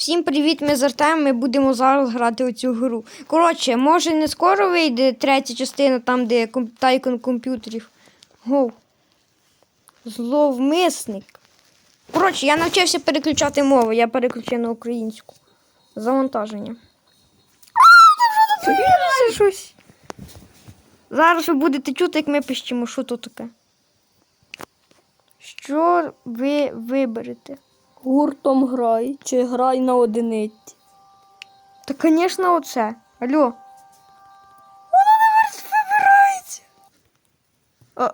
Всім привіт, ми з Артемом, ми будемо зараз грати у цю гру. Коротше, може не скоро вийде третя частина, там, де тайкон комп'ютерів. Гоу. Зловмисник. Коротше, я навчився переключати мову, я переключив на українську. Завантаження. А, це що таке? Це щось. Зараз ви будете чути, як ми пищимо, що тут таке. Що ви виберете? Гуртом грай чи грай на одиниці. Та, звісно, оце. Алло. Воно не вибирається. А,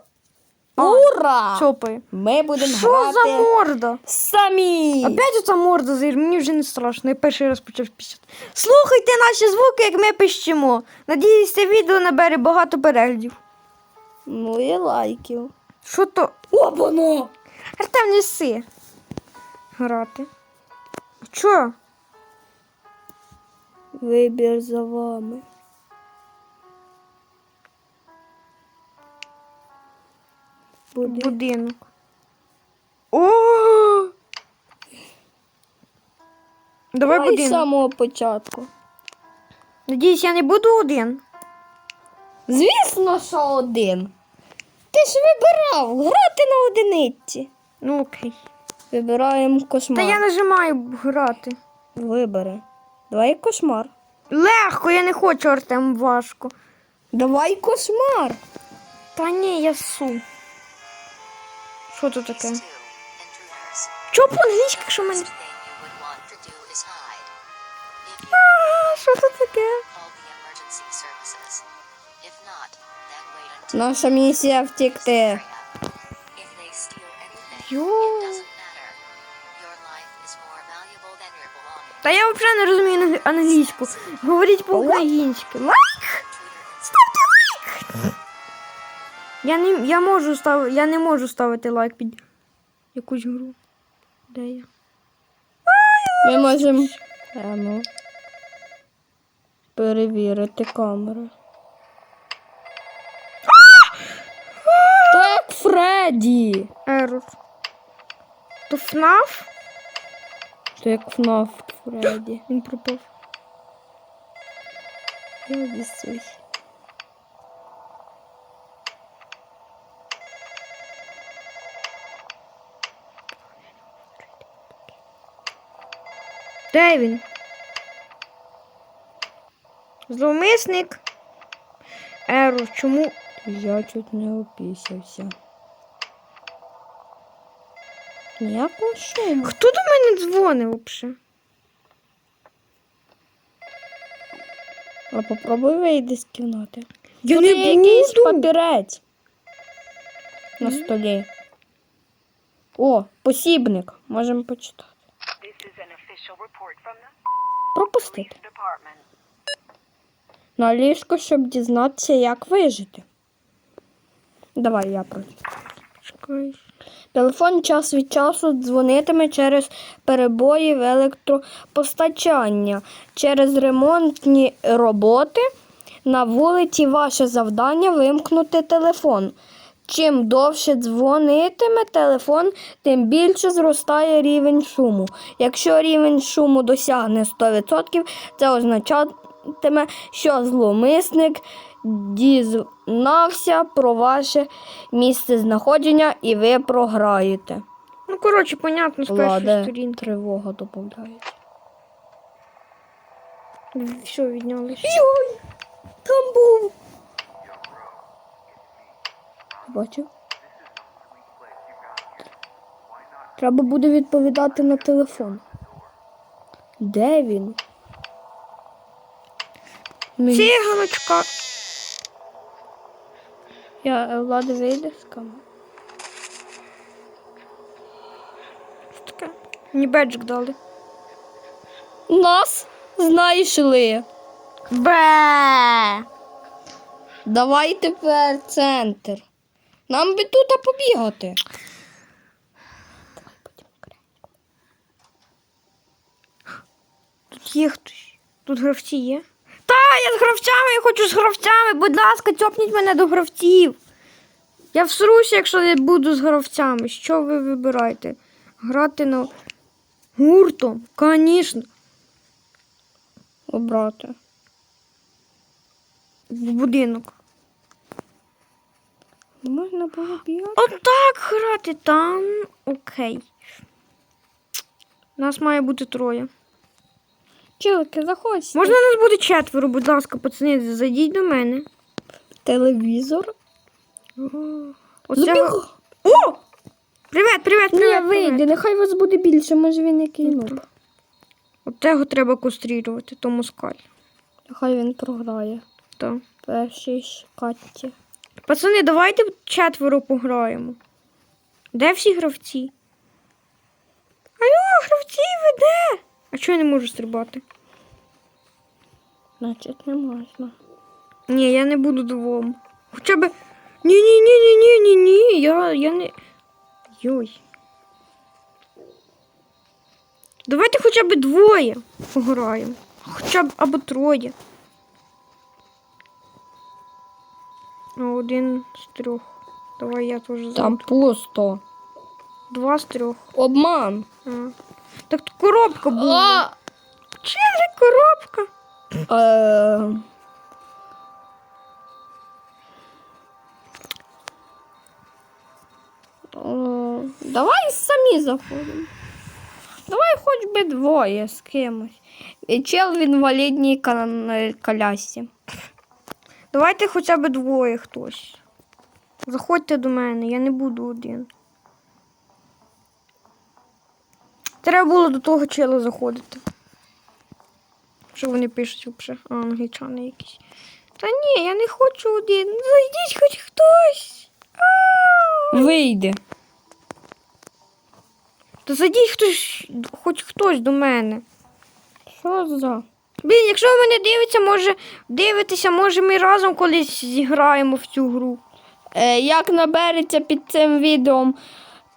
Ура! цьопає. Ми будемо Що грати за морда? самі. Опять оця морда зір, мені вже не страшно. Я перший раз почав пісяти. Слухайте наші звуки, як ми пищимо. Надіюсь, це відео набере багато переглядів. Ну і лайків. Що то? Опано! Артем, не си. Грати. Чо? Вибір за вами. Буде. Будинок. О! Давай Давай з самого початку. Надіюсь, я не буду один. Звісно, що один. Ти ж вибирав грати на одиниці. Ну окей. Вибираємо кошмар. Та я нажимаю грати. Вибери. Давай кошмар. Легко, я не хочу, Артем, важко. Давай кошмар. Та ні, я су. Що тут таке? Two intruders. Чо по-англійськи, якщо мене. А, Що тут таке? Наша місія втікти. area. Та я взагалі не розумію англійську. Говоріть по-українськи. Лайк! Ставте лайк! Я не, я можу став, я не можу ставити лайк під якусь гру. Де я? Ми можемо ну, перевірити камеру. То як Фредді. Ерор. То ФНАФ? То як ФНАФ Фредді. Він пропав. Я обіцюсь. Де він? Зловмисник. Ерор, чому? Я чуть не опісявся. Ніякого шуму. Хто до мене дзвонив взагалі? А попробуй вийти з кімнати. Я Тут не є якийсь папірець на столі. О, посібник. Можемо почитати. Пропустити. На ліжко, щоб дізнатися, як вижити. Давай я прочитаю. Телефон час від часу дзвонитиме через перебої в електропостачання, через ремонтні роботи. На вулиці ваше завдання вимкнути телефон. Чим довше дзвонитиме телефон, тим більше зростає рівень шуму. Якщо рівень шуму досягне 100%, це означатиме, що зловмисник дізнався про ваше місце знаходження і ви програєте. Ну, коротше, понятно, з першої сторінки. тривога додається. Все, віднялися. Йой! Там був. Бачив? Треба буде відповідати на телефон. Де він? Циганочка. Я е, влада вийде з камери. Що таке? Мені беджик дали. Нас знайшли. Бе. Давай тепер центр. Нам би тут побігати. Тут є хтось. Тут гравці є. Я з гравцями, я хочу з гравцями. Будь ласка, цьопніть мене до гравців. Я всруся, якщо я буду з гравцями. Що ви вибираєте? Грати на гуртом? Звісно. Обрати. В будинок. Можна було бігати. Отак грати там. Окей. Нас має бути троє. Чилки, заходь. Можна нас буде четверо, будь ласка, пацани, зайдіть до мене. телевізор. Оце... О! Привет, привет, Ні, привет. вийди, нехай вас буде більше, може він не кинув. От цього треба кастрирувати, то москаль. Нехай він програє. Так. Перший шкатці. Пацани, давайте четверо пограємо. Де всі гравці? Алло, гравці, ви де? А чого я не можу стрибати? Значить, не можна. Ні, я не буду двом. Хоча б. Ні, ні, ні, ні, ні, ні, ні. Я, я не. Йой. Давайте хоча б двоє пограємо. Хоча б або троє. Ну, один з трьох. Давай я теж Там пусто. Два з трьох. Обман. А. Так тут коробка була. Чи не коробка? Е, О, Давай самі заходимо. Давай хоч би двоє з кимось. І чел в інвалідній колясці. Давайте хоча б двоє хтось. Заходьте до мене, я не буду один. Треба було до того чела заходити. Що вони пишуть взагалі? А, англічани якісь. Та ні, я не хочу один. Зайдіть хоч хтось. А! Вийди. Та зайдіть хтось, хоч хтось до мене. Що за? Блін, якщо ви мене дивиться, може дивитеся, може ми разом колись зіграємо в цю гру. Е, як набереться під цим відео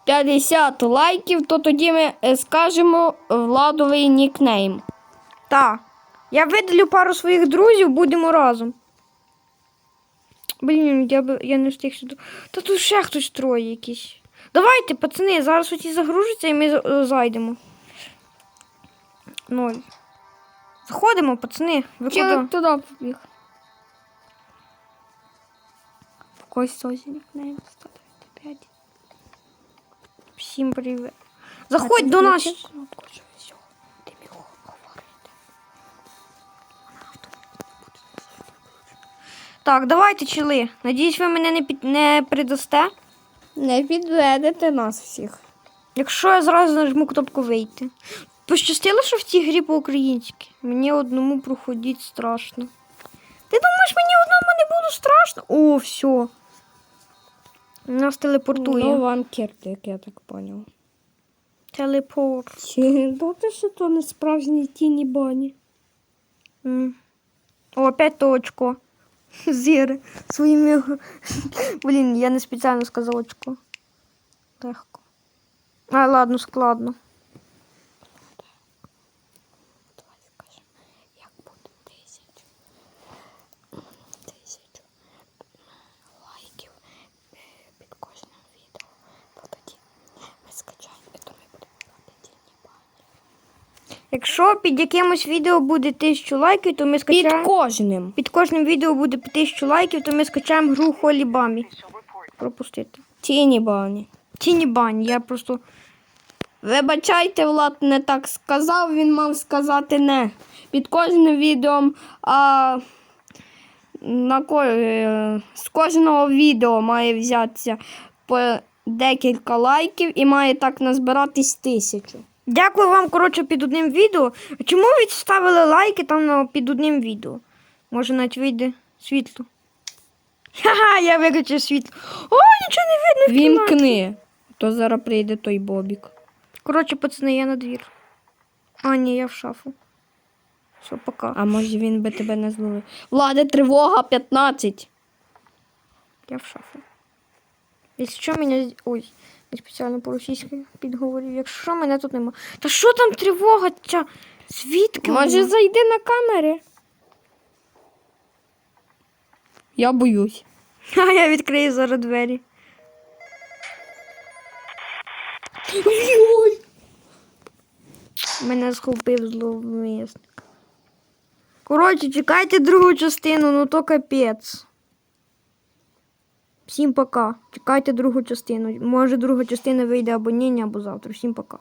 50 лайків, то тоді ми е, скажемо владовий нікнейм. Так. Я видалю пару своїх друзів, будемо разом. Блін, я, би, я не встиг сюди. Та тут ще хтось троє якісь. Давайте, пацани, зараз оті загружаться і ми е, зайдемо. Ноль. Заходимо, пацани. Ви куди? туди побіг. В когось созі нікнейм ставити 5. Всім привіт. Заходь до нас. Ти міг говорити. Так, давайте, чили. Надіюсь, ви мене не, під... не придасте. Не підведете нас всіх. Якщо я зразу нажму кнопку вийти. Пощастило, що в цій грі по-українськи. Мені одному проходіть страшно. Ти думаєш, мені одному не буде страшно? О, все. Нас телепортує. Ну, вам кіртик, я так поняв. Телепорт. Чи добре, що то не справжні тіні бані? М. О, опять то очко. Зіри. Своїми. Блін, я не спеціально сказав очко. Легко. А, ладно, складно. Давай скажемо, як буде тисячу. Тисячу лайків е, під кожним відео. То тоді ми скачаємо, і то ми будемо брати тіні бані. Якщо під якимось відео буде тисячу лайків, то ми Під скачаємо. кожним. Під кожним відео буде тисячу лайків, то ми скачаємо гру Холі Бамі. Пропустити. Тіні бані. Тіні бані, я просто. Вибачайте, Влад не так сказав, він мав сказати не. Під кожним відео, а на ко... е, з кожного відео має взятися по декілька лайків і має так назбиратись тисячу. Дякую вам, коротше, під одним відео. Чому ви ставили лайки там під одним відео? Може навіть вийде світло. Ха-ха, я виключив світло. О, нічого не видно. в кімнаті. Вімкни, то зараз прийде той бобік. Коротше, пацани, я на двір. А, ні, я в шафу. Все, пока. А може він би тебе не зловив. Влади, тривога 15. Я в шафу. Якщо мене. Ой, я спеціально по-російськи підговорив. Якщо що, мене тут нема. Та що там тривога? Ця? Звідки? Може, зайди на камери? Я боюсь. А я відкрию зараз двері. Ой! Мене схопив зловмисник. Коротше, чекайте другу частину, ну то капець. Всім пока. Чекайте другу частину. Може друга частина вийде або ні, або завтра. Всім пока.